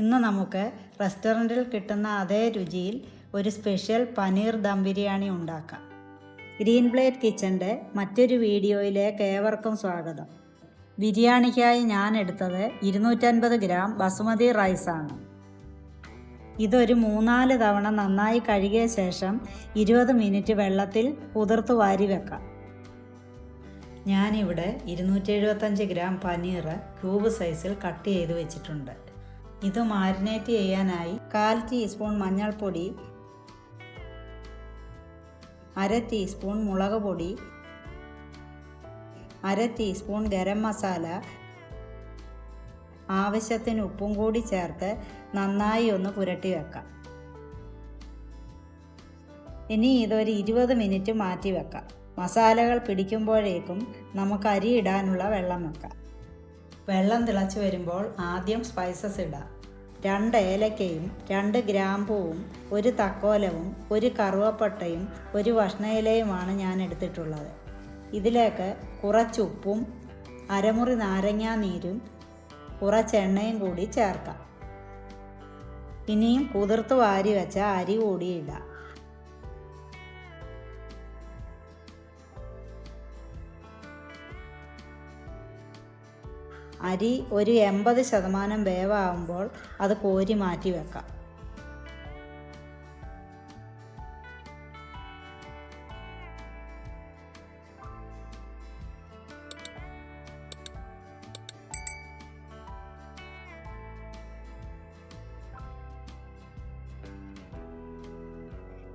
ഇന്ന് നമുക്ക് റെസ്റ്റോറന്റിൽ കിട്ടുന്ന അതേ രുചിയിൽ ഒരു സ്പെഷ്യൽ പനീർ ദം ബിരിയാണി ഉണ്ടാക്കാം. ഗ്രീൻ പ്ലേറ്റ് കിച്ചന്റെ മറ്റൊരു വീഡിയോയിലേക്ക് ഏവർക്കും സ്വാഗതം. ബിരിയാണിക്കായി ഞാൻ എടുത്തത് ഇരുന്നൂറ്റൻപത് ഗ്രാം ബസുമതി റൈസാണ്. ഇതൊരു മൂന്നാൽ തവണ നന്നായി കഴുകിയ ശേഷം ഇരുപത് മിനിറ്റ് വെള്ളത്തിൽ കുതിർത്ത് വാരി വെക്കാം. ഞാനിവിടെ ഇരുന്നൂറ്റി എഴുപത്തഞ്ച് ഗ്രാം പനീർ ക്യൂബ് സൈസിൽ കട്ട് ചെയ്ത് വെച്ചിട്ടുണ്ട്. ഇത് മാരിനേറ്റ് ചെയ്യാനായി കാൽ ടീസ്പൂൺ മഞ്ഞൾപ്പൊടി അര ടീസ്പൂൺ മുളക് പൊടി അര ടീസ്പൂൺ ഗരം മസാല ആവശ്യത്തിന് ഉപ്പും കൂടി ചേർത്ത് നന്നായി ഒന്ന് പുരട്ടി വെക്കാം. ഇനി ഇതൊരു ഇരുപത് മിനിറ്റ് മാറ്റി വെക്കാം. മസാലകൾ പിടിക്കുമ്പോഴേക്കും നമുക്ക് അരി ഇടാനുള്ള വെള്ളം വെക്കാം. വെള്ളം തിളച്ച് വരുമ്പോൾ ആദ്യം സ്പൈസസ് ഇടാം. രണ്ട് ഏലക്കയും രണ്ട് ഗ്രാമ്പൂവും ഒരു തക്കോലവും ഒരു കറുവപ്പട്ടയും ഒരു വഷ്ണയിലയുമാണ് ഞാൻ എടുത്തിട്ടുള്ളത്. ഇതിലേക്ക് കുറച്ച് ഉപ്പും അരമുറി നാരങ്ങാ നീരും കുറച്ച് എണ്ണയും കൂടി ചേർക്കാം. ഇനിയും കുതിർത്ത് വാരി വെച്ച അരി കൂടി ഇടാം. അരി ഒരു എൺപത് ശതമാനം വേവാകുമ്പോൾ അത് കോരി മാറ്റി വെക്കാം.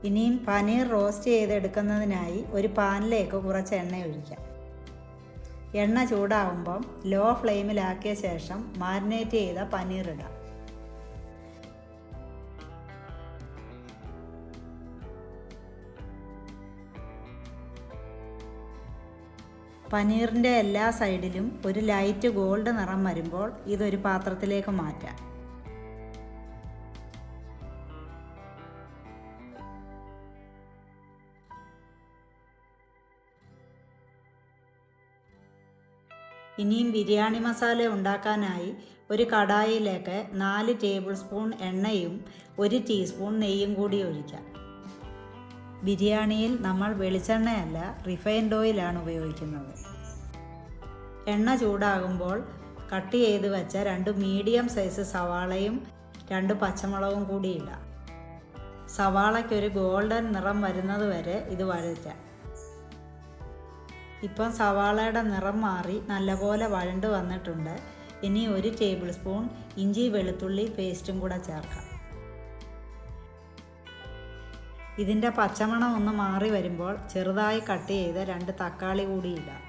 ഇനിയും പനീർ റോസ്റ്റ് ചെയ്തെടുക്കുന്നതിനായി ഒരു പാനിലേക്ക് കുറച്ച് എണ്ണ ഒഴിക്കാം. എണ്ണ ചൂടാവുമ്പം ലോ ഫ്ലെയിമിലാക്കിയ ശേഷം മാരിനേറ്റ് ചെയ്ത പനീർ ഇടാം പനീറിന്റെ എല്ലാ സൈഡിലും ഒരു ലൈറ്റ് ഗോൾഡ് നിറം വരുമ്പോൾ ഇതൊരു പാത്രത്തിലേക്ക് മാറ്റാം. ഇനിയും ബിരിയാണി മസാല ഉണ്ടാക്കാനായി ഒരു കടായിലേക്ക് നാല് ടേബിൾ സ്പൂൺ എണ്ണയും ഒരു ടീസ്പൂൺ നെയ്യും കൂടി ഒഴിക്കാം. ബിരിയാണിയിൽ നമ്മൾ വെളിച്ചെണ്ണയല്ല റിഫൈൻഡ് ഓയിലാണ് ഉപയോഗിക്കുന്നത്. എണ്ണ ചൂടാകുമ്പോൾ കട്ട് ചെയ്ത് വെച്ച രണ്ട് മീഡിയം സൈസ് സവാളയും രണ്ട് പച്ചമുളകും കൂടി ഇടാം. സവാളയ്ക്കൊരു ഗോൾഡൻ നിറം വരുന്നത് വരെ ഇത് വഴറ്റാം. ഇപ്പം സവാളയുടെ നിറം മാറി നല്ലപോലെ വഴണ്ട് വന്നിട്ടുണ്ട്. ഇനി ഒരു ടേബിൾ സ്പൂൺ ഇഞ്ചി വെളുത്തുള്ളി പേസ്റ്റും കൂടെ ചേർക്കാം. ഇതിന്റെ പച്ചമണം ഒന്ന് മാറി വരുമ്പോൾ ചെറുതായി കട്ട് ചെയ്ത് രണ്ട് തക്കാളി കൂടി ഇടാം.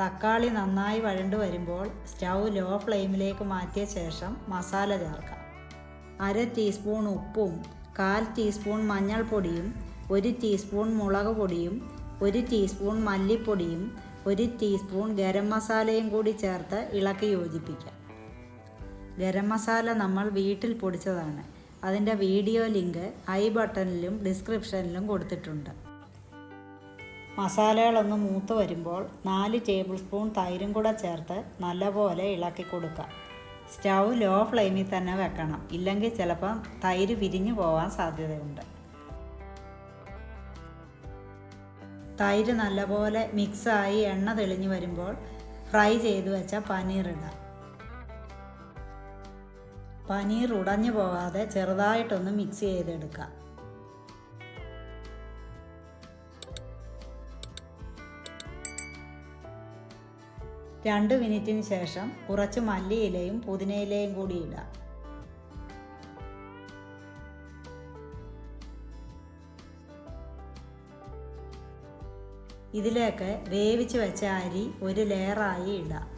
തക്കാളി നന്നായി വഴണ്ട് വരുമ്പോൾ സ്റ്റൗ ലോ ഫ്ലെയിമിലേക്ക് മാറ്റിയ ശേഷം മസാല ചേർക്കാം. അര ടീസ്പൂൺ ഉപ്പും കാൽ ടീസ്പൂൺ മഞ്ഞൾപ്പൊടിയും ഒരു ടീസ്പൂൺ മുളക് പൊടിയും ഒരു ടീസ്പൂൺ മല്ലിപ്പൊടിയും ഒരു ടീസ്പൂൺ ഗരം മസാലയും കൂടി ചേർത്ത് ഇളക്കി യോജിപ്പിക്കാം. ഗരം മസാല നമ്മൾ വീട്ടിൽ പൊടിച്ചതാണ്. അതിന്റെ വീഡിയോ ലിങ്ക് ഐ ബട്ടണിലും ഡിസ്ക്രിപ്ഷനിലും കൊടുത്തിട്ടുണ്ട്. മസാലകളൊന്ന് മൂത്ത് വരുമ്പോൾ നാല് ടേബിൾ സ്പൂൺ തൈരും കൂടെ ചേർത്ത് നല്ലപോലെ ഇളക്കി കൊടുക്കാം. സ്റ്റൗ ലോ ഫ്ലെയിമിൽ തന്നെ വെക്കണം. ഇല്ലെങ്കിൽ ചിലപ്പം തൈര് വിരിഞ്ഞു പോകാൻ സാധ്യതയുണ്ട്. തൈര് നല്ലപോലെ മിക്സായി എണ്ണ തെളിഞ്ഞു വരുമ്പോൾ ഫ്രൈ ചെയ്ത് വെച്ച പനീർ ഇടാം പനീർ ഉടഞ്ഞു പോകാതെ ചെറുതായിട്ടൊന്ന് മിക്സ് ചെയ്തെടുക്കാം രണ്ട് മിനിറ്റിന് ശേഷം കുറച്ച് മല്ലിയിലയും പുതിനയിലയും കൂടി ഇടുക ഇതിലേക്ക് വേവിച്ച് വെച്ച അരി ഒരു ലെയറായി ഇടാം.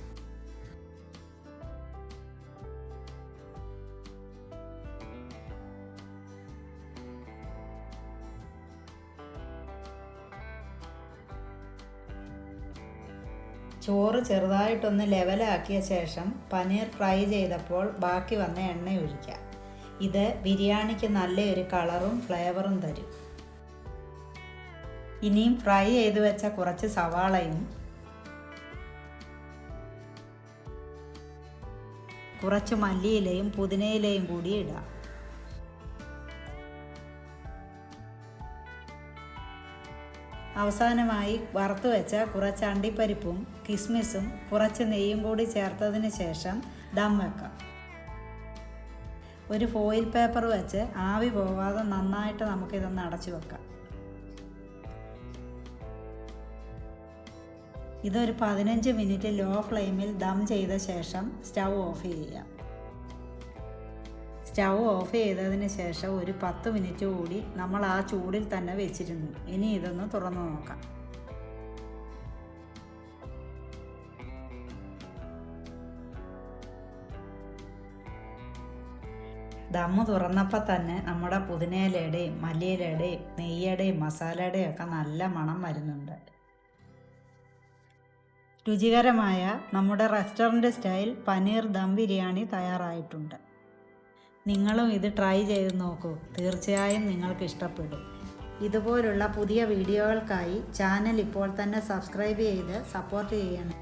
ചോറ് ചെറുതായിട്ടൊന്ന് ലെവലാക്കിയ ശേഷം പനീർ ഫ്രൈ ചെയ്തപ്പോൾ ബാക്കി വന്ന എണ്ണ ഒഴിക്കാം ഇത് ബിരിയാണിക്ക് നല്ലൊരു കളറും ഫ്ലേവറും തരും. ഇനിയും ഫ്രൈ ചെയ്ത് വെച്ച കുറച്ച് സവാളയും കുറച്ച് മല്ലിയിലയും പുതിനയിലയും കൂടി ഇടാം. അവസാനമായി വറുത്ത് വെച്ച കുറച്ച് അണ്ടിപ്പരിപ്പും കിസ്മിസും കുറച്ച് നെയ്യും കൂടി ചേർത്തതിന് ശേഷം ദം വെക്കാം. ഒരു ഫോയിൽ പേപ്പർ വെച്ച് ആവി പോവാതെ നന്നായിട്ട് നമുക്കിതൊന്ന് അടച്ചു വെക്കാം. ഇതൊരു പതിനഞ്ച് മിനിറ്റ് ലോ ഫ്ലെയിമിൽ ദം ചെയ്ത ശേഷം സ്റ്റൗ ഓഫ് ചെയ്യാം സ്റ്റൗ ഓഫ് ചെയ്തതിന് ശേഷം ഒരു പത്ത് മിനിറ്റ് കൂടി നമ്മൾ ആ ചൂടിൽ തന്നെ വെച്ചിരുന്നു. ഇനി ഇതൊന്ന് തുറന്നു നോക്കാം. ദമ്മ് തുറന്നപ്പോൾ തന്നെ നമ്മുടെ പുതിനയിലയുടെയും മല്ലിയിലയുടെയും നെയ്യുടെയും മസാലയുടെയും ഒക്കെ നല്ല മണം വരുന്നുണ്ട്. രുചികരമായ നമ്മുടെ റെസ്റ്റോറന്റ് സ്റ്റൈൽ പനീർ ദം ബിരിയാണി തയ്യാറായിട്ടുണ്ട്. നിങ്ങളും ഇത് ട്രൈ ചെയ്ത് നോക്കൂ. തീർച്ചയായും നിങ്ങൾക്ക് ഇഷ്ടപ്പെടും. ഇതുപോലുള്ള പുതിയ വീഡിയോകൾക്കായി ചാനൽ ഇപ്പോൾ തന്നെ സബ്സ്ക്രൈബ് ചെയ്ത് സപ്പോർട്ട് ചെയ്യണം.